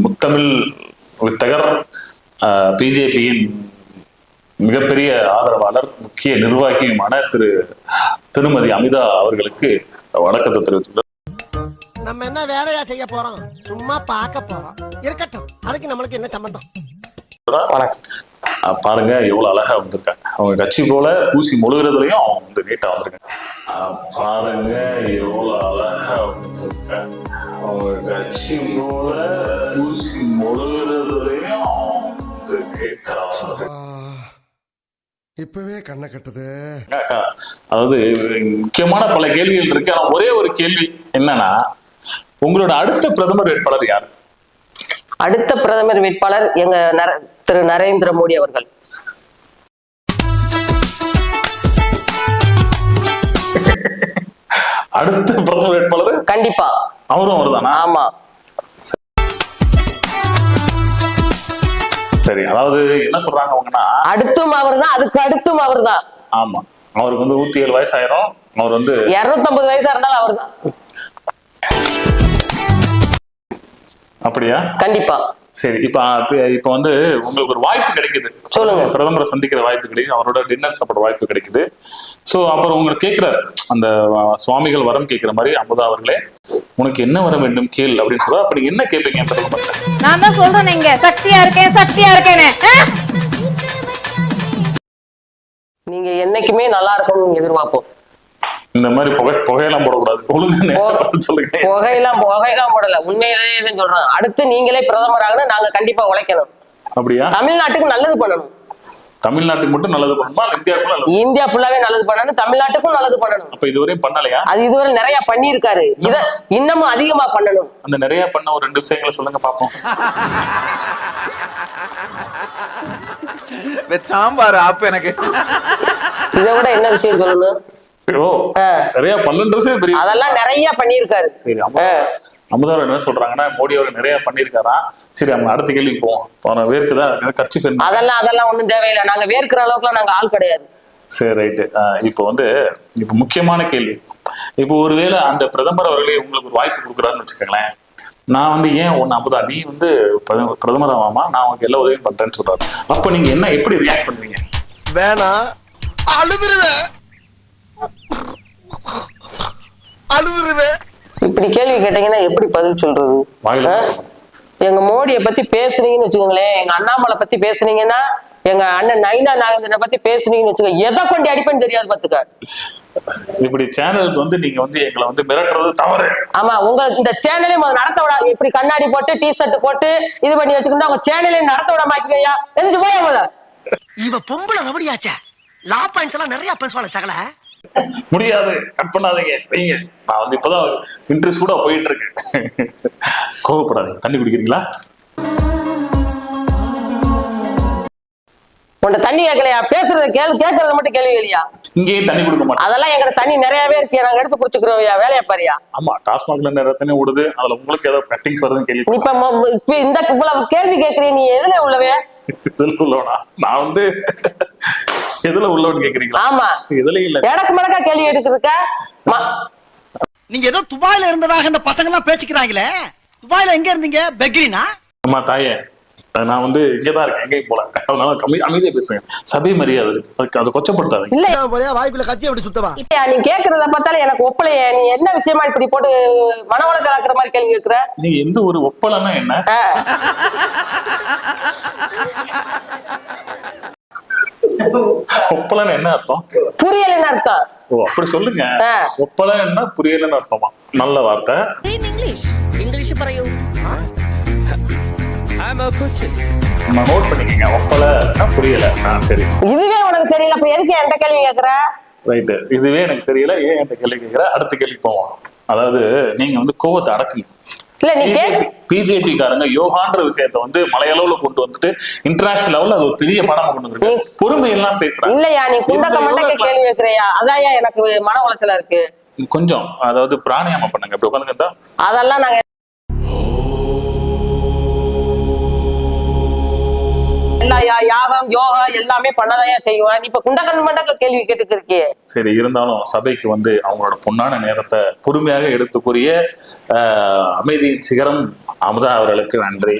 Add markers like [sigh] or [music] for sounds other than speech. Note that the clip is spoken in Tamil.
முத்தமிழ் வித்தகர் பிஜேபியின் மிகப்பெரிய ஆதரவாளர் முக்கிய நிர்வாகியுமான திரு திருமதி அமிதா அவர்களுக்கு வணக்கத்தை தெரிவித்துள்ளார் நம்ம என்ன வேலையா செய்ய போறோம்? சும்மா பார்க்க போறோம். இருக்கட்டும். அதுக்கு நம்மளுக்கு என்ன சம்பந்தம்? பாருங்க எவ்வளவு அழகா வந்திருக்காங்க. அவங்க கட்சி போல பூசி மொழுகிறதுலயும் அவங்க வந்து நீட்டா வந்திருக்காங்க. பாருங்க எவ்வளவு அழகா வந்திருக்காங்க. அவங்க கட்சி போல பூசி மொழுகிறதுலயும் அவங்க வந்து நீட்டா வந்திருக்காங்க இப்பவே கண்ணை கட்டுது. அதாவது முக்கியமான பல கேள்விகள் இருக்கு. ஆனா ஒரே ஒரு கேள்வி என்னன்னா உங்களோட அடுத்த பிரதமர் வேட்பாளர் யார்? அடுத்த பிரதமர் வேட்பாளர் எங்க நர- திரு நரேந்திர மோடி அவர்கள். அடுத்த பிரதமர் வேட்பாளர்? கண்டிப்பா. அவரும் அவர்தானா? ஆமா. சரி அதாவது என்ன சொல்றாங்க அவங்கன்னா? அடுத்தும் அவர்தான் அதுக்கு அடுத்தும் அவர்தான். ஆமா. அவருக்கு வந்து நூத்தி ஏழு வயசாயிரும். அவர் வந்து இருநூத்தம்பது வயசா இருந்தாலும் அவர்தான். அப்படியா? கண்டிப்பா. சரி இப்ப இப்ப வந்து உங்களுக்கு ஒரு வாய்ப்பு கிடைக்குது. சொல்லுங்க. பிரதமரை சந்திக்கிற வாய்ப்பு கிடைக்குது அவரோட டின்னர் சாப்பிட வாய்ப்பு கிடைக்குது. சோ அப்புறம் உங்களுக்கு கேட்கிறாரு அந்த சுவாமிகள் வரம் கேட்கிற மாதிரி அமுதா அவர்களே. உனக்கு என்ன வர வேண்டும் கேள் அப்படின்னு சொல்றா. அப்ப நீங்க என்ன கேட்பீங்க நான் தான் சொல்றேன் இங்க சக்தியா இருக்கேன் சக்தியா இருக்கேன்னு? நீங்க என்னைக்குமே நல்லா இருக்கணும்னு எதிர்பார்ப்போம். இந்த மாதிரி புகை புகையெல்லாம் போடக்கூடாது. ஒழுங்கு சொல்லுங்க. புகையெல்லாம் புகையெல்லாம் போடல. உண்மையிலேயே சொல்றேன். அடுத்து நீங்களே பிரதமர் ஆகணும் நாங்க கண்டிப்பா உழைக்கணும். அப்படியா? தமிழ்நாட்டுக்கு நல்லது பண்ணணும். தமிழ்நாட்டுக்கு மட்டும் நல்லது பண்ணணுமா? நல்லது இந்தியா ஃபுல்லாவே நல்லது பண்ணணும். தமிழ்நாட்டுக்கும் நல்லது பண்ணணும். அப்ப இதுவரையும் பண்ணலையா? அது இதுவரை நிறைய பண்ணியிருக்காரு. இத இன்னமும் அதிகமா பண்ணணும். அந்த நிறைய பண்ண ஒரு ரெண்டு விஷயங்களை சொல்லுங்க பாப்போம். சாம்பார் ஆப்பு எனக்கு. இதை விட என்ன விஷயம் சொல்லணும்? நிறைய பண்ணுன்றது பெரிய. அதெல்லாம் நிறைய பண்ணியிருக்காரு. சரி அமுதா அமுதா என்ன சொல்றாங்கன்னா மோடி அவர் நிறைய பண்ணிருக்காராம் சரி அவங்க அடுத்த கேள்வி போவோம். போன வேர்க்குதா கட்சி அதெல்லாம் அதெல்லாம் ஒண்ணும் தேவையில்லை. நாங்க வேர்க்கிற அளவுக்குலாம் நாங்க ஆள் கிடையாது. சரி ரைட்டு இப்போ வந்து இப்போ முக்கியமான கேள்வி. இப்போ ஒருவேளை அந்த பிரதமர் அவர்களே உங்களுக்கு ஒரு வாய்ப்பு கொடுக்குறாருன்னு வச்சுக்கோங்களேன். நான் வந்து ஏன் ஒன்னு அமுதா நீ வந்து பிரதம- பிரதமர் ஆகாமா நான் உனக்கு எல்லா உதவியும் பண்றேன்னு சொல்றாரு. அப்ப நீங்க என்ன எப்படி ரியாக்ட் பண்ணுவீங்க? வேணாம். அழுதுருவேன். அழுதுருவேன் இப்படி கேள்வி கேட்டீங்கன்னா எப்படி பதில் சொல்றது. எங்க மோடியை பத்தி பேசுனீங்கன்னு வச்சுக்கோங்களேன் எங்க அண்ணாமலை பத்தி பேசுனீங்கன்னா எங்க அண்ணன் நைனா நாகேந்திரனை பத்தி பேசுனீங்கன்னு வச்சுக்கோங்க. எதை கொண்டு அடிப்பேன்னு தெரியாது பாத்துக்க இப்படி சேனலுக்கு வந்து நீங்க வந்து எங்களை வந்து மிரட்டுறது தவறு. ஆமா உங்க இந்த சேனலே முதல்ல நடத்த விட இப்படி கண்ணாடி போட்டு டி ஷர்ட் போட்டு இது பண்ணி வச்சுக்கிட்டு உங்க சேனலே நடத்த விட மாட்டீங்கய்யா. எந்திரிச்சு போயா இவ பொம்பளை ரபடியாச்சே லா பாயிண்ட்ஸ் எல்லாம் நிறைய பேசுவாள் சகல. முடியாது. கட் பண்ணாதீங்க. வைங்க. நான் வந்து இப்பதான் இன்ட்ரெஸ்ட் சூடா போயிட்டு இருக்கு கோவப்படாதீங்க. தண்ணி குடிக்கிறீங்களா? உன்ட தண்ணி கேட்கலையா பேசுறத கேள்வி கேட்கறத மட்டும் கேள்வி இல்லையா இங்கேயும் தண்ணி கொடுக்க மாட்டேன். அதெல்லாம் எங்க தண்ணி நிறையவே இருக்கு. நாங்க எடுத்து குடிச்சுக்கிறோம் வேலையை பாரியா. ஆமா டாஸ்மாக்ல நிறைய தண்ணி ஓடுது. அதுல உங்களுக்கு ஏதாவது கட்டிங்ஸ் வருதுன்னு கேள்வி இப்ப இந்த இவ்வளவு கேள்வி கேட்கறிய நீ எதுல உள்ளவே? [laughs] நான் வந்து எதுல உள்ளவன்னு கேக்குறீங்களா? ஆமா. எதுல இல்ல. எடக்கு மடக்கா கேள்வி எடுக்கிறதுக்கா? நீங்க ஏதோ துபாயில இருந்ததாக இந்த பசங்க எல்லாம் பேசிக்கிறாங்களே. துபாயில எங்க இருந்தீங்க? பெக்ரினா அம்மா தாயே. நான் வந்து இங்கதான் இருக்கேன் எங்கேயும் போல. அதனால கம்மி அமைதியா பேசுங்க. சபை மரியாதை இருக்கு. அதுக்கு அதை கொச்சப்படுத்தாதீங்க. இல்ல. வாய்க்குள்ள கத்தி அப்படி சுத்தவா? இல்லையா நீ கேக்குறத பார்த்தாலும் எனக்கு ஒப்பலையே. நீ என்ன விஷயமா இப்படி போட்டு மன உளைச்சல் ஆக்குற மாதிரி கேள்வி கேக்குற? நீ எந்த ஒரு ஒப்பலன்னா என்ன? ஒப்பலன்னு என்ன அர்த்தம் புரியலன்னு அர்த்தம் ஓ அப்படி சொல்லுங்க ஆ. ஒப்பலம் என்ன புரியலன்னு அர்த்தமா நல்ல வார்த்தை ഇംഗ്ലീഷ് ഇംഗ്ലീഷ് പറയൂ நான் நோட் பண்ணிக்கங்க ஒப்பல புரியல ஆ சரி இதுவே உனக்கு தெரியல அப்ப எதுக்கு என்கிட்ட கேள்வி கேக்குற ரைட்டு இதுவே எனக்கு தெரியல ஏன் என்கிட்ட கேள்வி கேட்கிற அடுத்த கேள்வி போவோம் அதாவது நீங்க வந்து கோவத்தை அடக்குங்க இல்ல நீ பிஜேபி காரங்க யோகான்ற விஷயத்த வந்து மலையளவுல கொண்டு வந்துட்டு இன்டர்நேஷனல் லெவல்ல அது ஒரு பெரிய படமா கொண்டு வந்திருக்கு. பொறுமை எல்லாம் பேசுறாங்க. இல்லையா நீ குண்டக்க மண்டக்க கேள்வி கேக்குறியா? அதான்யா எனக்கு மன உளைச்சலா இருக்கு. கொஞ்சம் அதாவது பிராணாயாமம் பண்ணுங்க. இப்படி உட்காந்துக்கிட்டா அதெல்லாம் நாங்க எல்லா யாகம் யோகா எல்லாமே பண்ணதாயா செய்வேன். இப்ப குண்டகன் மண்டக்க கேள்வி கேட்டுக்கு சரி இருந்தாலும் சபைக்கு வந்து அவங்களோட பொன்னான நேரத்தை பொறுமையாக எடுத்துக்குரிய ஆஹ், அமைதி சிகரம் அமுதா அவர்களுக்கு நன்றி.